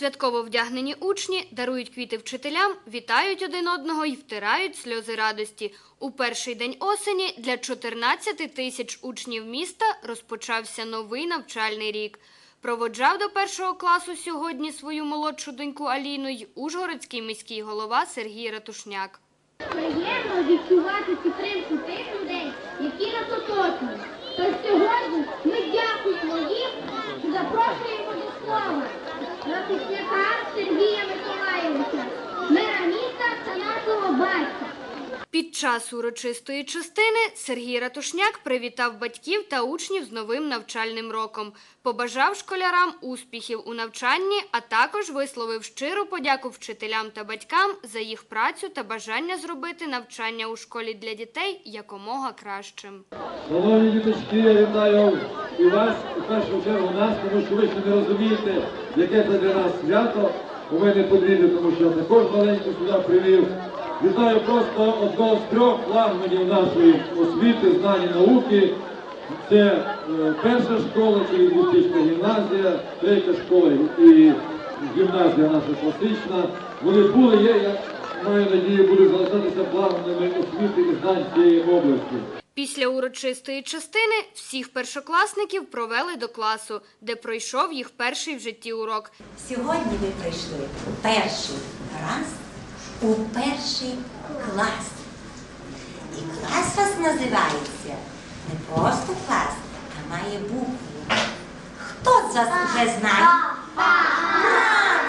Святково вдягнені учні дарують квіти вчителям, вітають один одного і втирають сльози радості. У перший день осені для 14 тисяч учнів міста розпочався новий навчальний рік. Проводжав до першого класу сьогодні свою молодшу доньку Аліну й Ужгородський міський голова Сергій Ратушняк. Приємно відчувати підтримку тих людей, які нас оточують. Тож сьогодні ми дякуємо їм запрошуємо до слова Сергія Миколаєвича, мера міста та нашого батька. Під час урочистої частини Сергій Ратушняк привітав батьків та учнів з новим навчальним роком, побажав школярам успіхів у навчанні, а також висловив щиру подяку вчителям та батькам за їх працю та бажання зробити навчання у школі для дітей якомога кращим. Шановні діточки, я вітаю і вас, і першу чергу нас, тому що ви ще не розумієте, яке це для нас свято. У мене подвійне, тому що я також маленьку сюди привів. Вітаю просто одного з трьох флагманів нашої освіти, знань і науки. Це е, перша школа, це Львівська гімназія, третя школа і гімназія наша класична. Вони були, є, я маю надію, будуть залишатися флагманами освіти і знань цієї області. Після урочистої частини всіх першокласників провели до класу, де пройшов їх перший в житті урок. Сьогодні ви прийшли перший раз у перший клас. І клас у вас називається не просто клас, а має букву. Хто з вас вже знає? Правильно!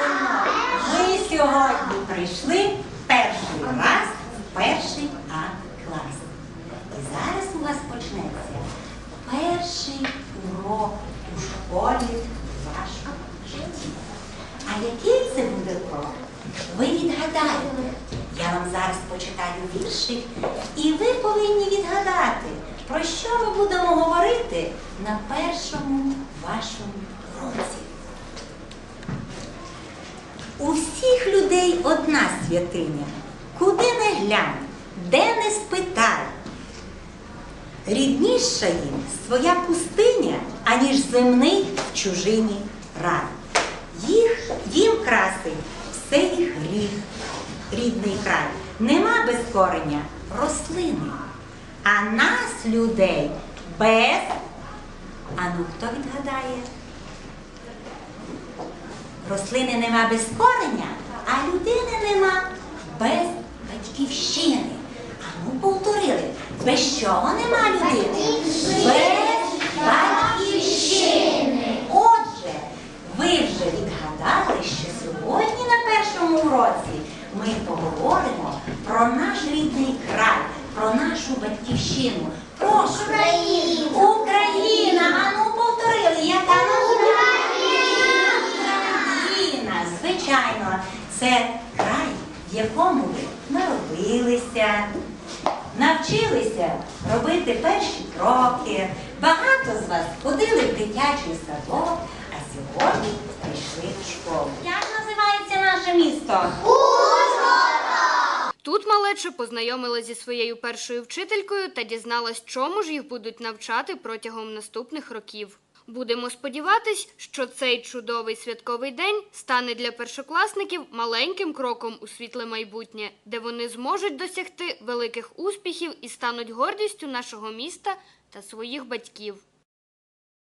Ви сьогодні прийшли перший раз в перший клас. І зараз у вас почнеться перший урок у школі в вашому житті. А який це буде урок? Ви відгадаєте. Я вам зараз почитаю віршик, і ви повинні відгадати, про що ми будемо говорити на першому вашому уроці. У всіх людей одна святиня, куди не глянь, де не спитай. Рідніша їм своя пустиня, аніж земний в чужині рай. Їх їм красить все їх гріх, рідний край. Нема без кореня рослини, а нас, людей, без. А ну хто відгадає? Рослини нема без кореня, а людини нема без батьківщини. А ну повторили, без чого нема людини? Без батьківщини. Отже, ви вже відгадали, що сьогодні на першому уроці ми поговоримо про наш рідний край, про нашу батьківщину. Прошу. Україна. Україна. А ну повторили, яка наша Україна, звичайно, це край, в якому ви народилися, навчилися робити перші кроки. Багато з вас ходили в дитячий садок, а сьогодні прийшли в школу. Як називається наше місто? Тут малеча познайомила зі своєю першою вчителькою та дізналась, чому ж їх будуть навчати протягом наступних років. Будемо сподіватись, що цей чудовий святковий день стане для першокласників маленьким кроком у світле майбутнє, де вони зможуть досягти великих успіхів і стануть гордістю нашого міста та своїх батьків.